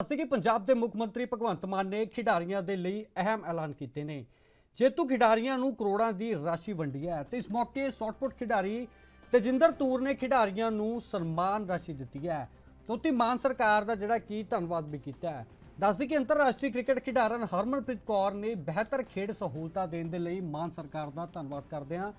ਦੱਸਦੇ ਕਿ ਪੰਜਾਬ ਦੇ ਮੁੱਖ ਮੰਤਰੀ ਭਗਵੰਤ ਮਾਨ ਨੇ ਖਿਡਾਰੀਆਂ ਦੇ ਲਈ ਅਹਿਮ ਐਲਾਨ ਕੀਤੇ ਨੇ। ਜੇਤੂ ਖਿਡਾਰੀਆਂ ਨੂੰ ਕਰੋੜਾਂ ਦੀ ਰਾਸ਼ੀ ਵੰਡੀ ਹੈ ਤੇ ਇਸ ਮੌਕੇ ਸ਼ਾਟਪੁੱਟ ਖਿਡਾਰੀ ਤੇਜਿੰਦਰ ਤੂਰ ਨੇ ਖਿਡਾਰੀਆਂ ਨੂੰ ਸਨਮਾਨ ਰਾਸ਼ੀ ਦਿੱਤੀ ਹੈ। ਤੇ ਉੱਥੇ ਮਾਨ ਸਰਕਾਰ ਦਾ ਜਿਹੜਾ ਕੀ ਧੰਨਵਾਦ ਵੀ ਕੀਤਾ ਹੈ। ਦੱਸਦੇ ਕਿ ਅੰਤਰਰਾਸ਼ਟਰੀ ਕ੍ਰਿਕਟ ਖਿਡਾਰਨ ਹਰਮਨਪ੍ਰੀਤ ਕੌਰ ਨੇ ਬਿਹਤਰ ਖੇਡ ਸਹੂਲਤਾਂ ਦੇਣ ਦੇ ਲਈ ਮਾਨ ਸਰਕਾਰ ਦਾ ਧੰਨਵਾਦ ਕਰਦੇ ਹਾਂ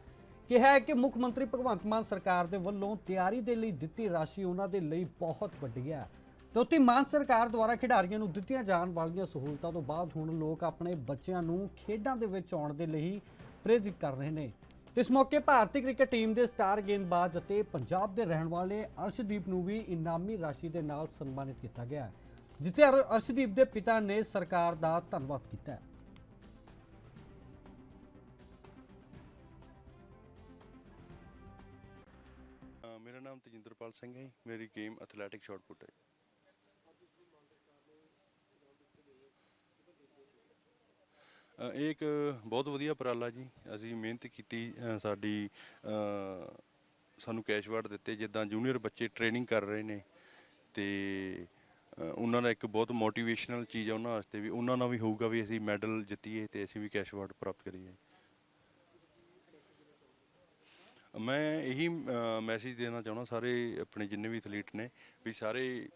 ਕਿਹਾ ਹੈ ਕਿ ਮੁੱਖ ਮੰਤਰੀ ਭਗਵੰਤ ਮਾਨ ਸਰਕਾਰ ਦੇ ਵੱਲੋਂ ਤਿਆਰੀ ਦੇ ਲਈ ਦਿੱਤੀ ਰਾਸ਼ੀ ਉਹਨਾਂ ਦੇ ਲਈ ਬਹੁਤ ਵੱਡੀ ਹੈ। ਤੇ ਉੱਥੇ ਮਾਨ ਸਰਕਾਰ ਦੁਆਰਾ ਖਿਡਾਰੀਆਂ ਨੂੰ ਦਿੱਤੀਆਂ ਜਾਣ ਵਾਲੀਆਂ ਸਹੂਲਤਾਂ ਤੋਂ ਬਾਅਦ ਹੁਣ ਲੋਕ ਆਪਣੇ ਬੱਚਿਆਂ ਨੂੰ ਖੇਡਾਂ ਦੇ ਵਿੱਚ ਆਉਣ ਦੇ ਲਈ ਪ੍ਰੇਰਿਤ ਕਰ ਰਹੇ ਨੇ। ਇਸ ਮੌਕੇ ਭਾਰਤੀ ਕ੍ਰਿਕਟ ਟੀਮ ਦੇ ਸਟਾਰ ਗੇਂਦਬਾਜ਼ ਅਤੇ ਪੰਜਾਬ ਦੇ ਰਹਿਣ ਵਾਲੇ ਅਰਸ਼ਦੀਪ ਨੂੰ ਵੀ ਇਨਾਮੀ ਰਾਸ਼ੀ ਦੇ ਨਾਲ ਸਨਮਾਨਿਤ ਕੀਤਾ ਗਿਆ ਹੈ, ਜਿੱਥੇ ਅਰਸ਼ਦੀਪ ਦੇ ਪਿਤਾ ਨੇ ਸਰਕਾਰ ਦਾ ਧੰਨਵਾਦ ਕੀਤਾ ਹੈ। ਮੇਰਾ ਨਾਮ ਤਜਿੰਦਰਪਾਲ ਸਿੰਘ ਹੈ ਮੇਰੀ ਗੇਮ ਐਥਲੈਟਿਕ ਸ਼ਾਟ ਹੈ। ਅ, ਇਹ ਇੱਕ ਬਹੁਤ ਵਧੀਆ ਉਪਰਾਲਾ ਜੀ। ਅਸੀਂ ਮਿਹਨਤ ਕੀਤੀ ਅ, ਸਾਡੀ ਅ, ਸਾਨੂੰ ਕੈਸ਼ ਵਾਰਡ ਦਿੱਤੇ ਜਿੱਦਾਂ ਜੂਨੀਅਰ ਬੱਚੇ ਟ੍ਰੇਨਿੰਗ ਕਰ ਰਹੇ ਨੇ। ਤੇ ਅ, ਉਹਨਾਂ ਦਾ ਇੱਕ ਬਹੁਤ ਮੋਟੀਵੇਸ਼ਨਲ ਚੀਜ਼ ਆ ਉਹਨਾਂ ਵਾਸਤੇ ਵੀ। ਉਹਨਾਂ ਨਾਲ ਵੀ ਹੋਊਗਾ ਵੀ ਅਸੀਂ ਮੈਡਲ ਜਿੱਤੀਏ ਤੇ ਅਸੀਂ ਵੀ ਕੈਸ਼ ਵਾਰਡ ਪ੍ਰਾਪਤ ਕਰੀਏ। ਮੈਂ ਇਹੀ ਮੈਸੇਜ ਦੇਣਾ ਚਾਹੁੰਦਾ ਸਾਰੇ ਆਪਣੇ ਜਿੰਨੇ ਵੀ ਐਥਲੀਟ ਨੇ ਵੀ ਸਾਰੇ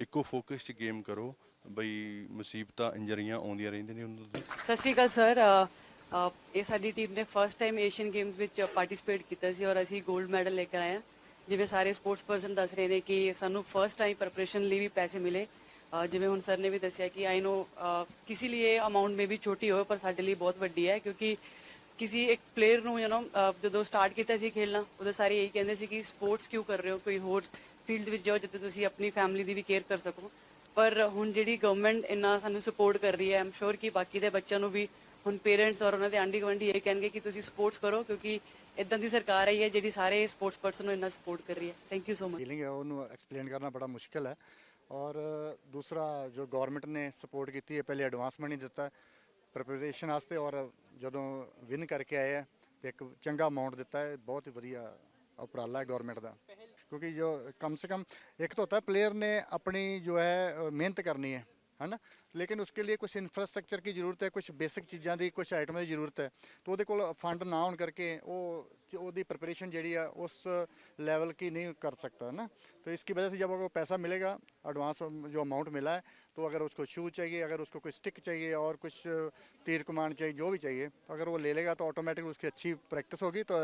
ਇੱਕੋ ਫੋਕਸ 'ਚ ਗੇਮ ਕਰੋ। ਬਈ ਮੁਸੀਬਤਾਂ, ਇੰਜਰੀਆਂ ਆਉਂਦੀਆਂ ਰਹਿੰਦੀਆਂ ਨੇ ਉਹਨਾਂ ਦੇ ਸਤਿ ਸ਼੍ਰੀ ਅਕਾਲ ਸਰ ਇਹ ਸਾਡੀ ਟੀਮ ਨੇ ਫਰਸਟ ਟਾਈਮ ਏਸ਼ੀਅਨ ਗੇਮਸ ਵਿੱਚ ਪਾਰਟਿਸਿਪੇਟ ਕੀਤਾ ਸੀ ਔਰ ਅਸੀਂ 골ਡ ਮੈਡਲ ਲੈ ਕੇ ਆਏ ਹਾਂ। ਜਿਵੇਂ ਸਾਰੇ ਸਪੋਰਟਸ ਪਰਸਨ ਦੱਸ ਰਹੇ ਨੇ ਕਿ ਸਾਨੂੰ ਫਰਸਟ ਟਾਈਮ ਪ੍ਰੈਪਰੇਸ਼ਨ ਲਈ ਵੀ ਪੈਸੇ ਮਿਲੇ। ਜਿਵੇਂ ਹੁਣ ਸਰ ਨੇ ਵੀ ਦੱਸਿਆ ਕਿ ਆਈ ਨੋ ਕਿਸੇ ਲਈ ਅਮਾਉਂਟ ਮੇ ਛੋਟੀ ਹੋਵੇ, ਪਰ ਸਾਡੇ ਲਈ ਬਹੁਤ ਵੱਡੀ ਹੈ, ਕਿਉਂਕਿ ਕਿਸੇ ਇੱਕ ਪਲੇਅਰ ਨੂੰ ਯੂ نو ਜਦੋਂ ਸਟਾਰਟ ਕੀਤਾ ਸੀ ਖੇਲਣਾ ਉਦੋਂ ਸਾਰੇ ਇਹੀ ਕਹਿੰਦੇ ਸੀ ਕਿ ਸਪੋਰਟਸ ਕਿਉਂ ਕਰ ਰਹੇ ਹੋ? ਕੋਈ ਹੋਰ ਫੀਲਡ ਵਿੱਚ ਜਾਓ ਜਿੱਥੇ ਤੁਸੀਂ ਆਪਣੀ ਫੈਮਿਲੀ ਦੀ ਵੀ ਕੇਅਰ ਕਰ ਸਕੋ। ਪਰ ਹੁਣ ਜਿਹੜੀ ਗਵਰਨਮੈਂਟ ਇੰਨਾ ਸਾਨੂੰ ਸਪੋਰਟ ਕਰ ਰਹੀ ਹੈ ਆਮ ਸ਼ੋਰ ਕਿ ਬਾਕੀ ਦੇ ਬੱਚਿਆਂ ਨੂੰ ਵੀ ਹੁਣ ਪੇਰੈਂਟਸ ਔਰ ਉਹਨਾਂ ਦੇ ਆਂਢੀ ਗੁਆਂਢੀ ਇਹ ਕਹਿਣਗੇ ਕਿ ਤੁਸੀਂ ਸਪੋਰਟਸ ਕਰੋ ਕਿਉਂਕਿ ਇਦਾਂ ਦੀ ਸਰਕਾਰ ਆਈ ਹੈ ਜਿਹੜੀ ਸਾਰੇ ਸਪੋਰਟਸ ਪਰਸਨ ਨੂੰ ਇੰਨਾ ਸਪੋਰਟ ਕਰ ਰਹੀ ਹੈ। Thank you so much feeling ਹੈ, ਉਹਨੂੰ ਐਕਸਪਲੇਨ ਕਰਨਾ ਬੜਾ ਮੁਸ਼ਕਿਲ ਹੈ। ਔਰ ਦੂਸਰਾ ਜੋ ਗਵਰਨਮੈਂਟ ਨੇ ਸਪੋਰਟ ਕੀਤੀ ਹੈ, ਪਹਿਲੇ ਐਡਵਾਂਸ ਮਨੀ ਦਿੱਤਾ ਪ੍ਰੈਪਰੇਸ਼ਨ ਵਾਸਤੇ ਔਰ ਜਦੋਂ ਵਿਨ ਕਰਕੇ ਆਏ ਹੈ, ਤੇ ਇੱਕ ਚੰਗਾ ਅਮਾਉਂਟ ਦਿੱਤਾ ਹੈ, ਬਹੁਤ ਹੀ ਵਧੀਆ ਉਪਰਾਲਾ ਹੈ ਗਵਰਨਮੈਂਟ ਦਾ। ਕਿਉਂਕਿ ਜੋ ਕਮ ਸੇ ਕਮ ਇੱਕ ਤਾਂ होता है प्लेयर ने अपनी जो है अ, मेहनत करनी है है ना ਲੇਕਿਨ ਉਸਕੇ ਲਈ ਕੁਝ ਇਨਫਰਾਸਟ੍ਰਕਚਰ ਦੀ ਜ਼ਰੂਰਤ ਹੈ ਕੁਝ ਬੇਸਿਕ ਚੀਜ਼ਾਂ ਦੀ ਕੁਝ ਆਈਟਮਾਂ ਦੀ ਜ਼ਰੂਰਤ ਹੈ ਤਾਂ ਉਹਦੇ ਕੋਲ ਫੰਡ ਨਾ ਹੋਣ ਕਰਕੇ ਉਹ ਚ- ਉਹਦੀ प्रिपरेशन ਜਿਹੜੀ ਆ ਉਸ लेवल की नहीं कर सकता है ना तो इसकी वजह से जब वो पैसा मिलेगा एडवांस जो अमाउंट मिला है तो अगर उसको शू चाहिए अगर उसको कोई स्टिक चाहिए और कुछ तीर कमान चाहिए जो भी चाहिए अगर वो ले लेगा तो ऑटोमेटिक उसकी अच्छी प्रैक्टिस होगी तो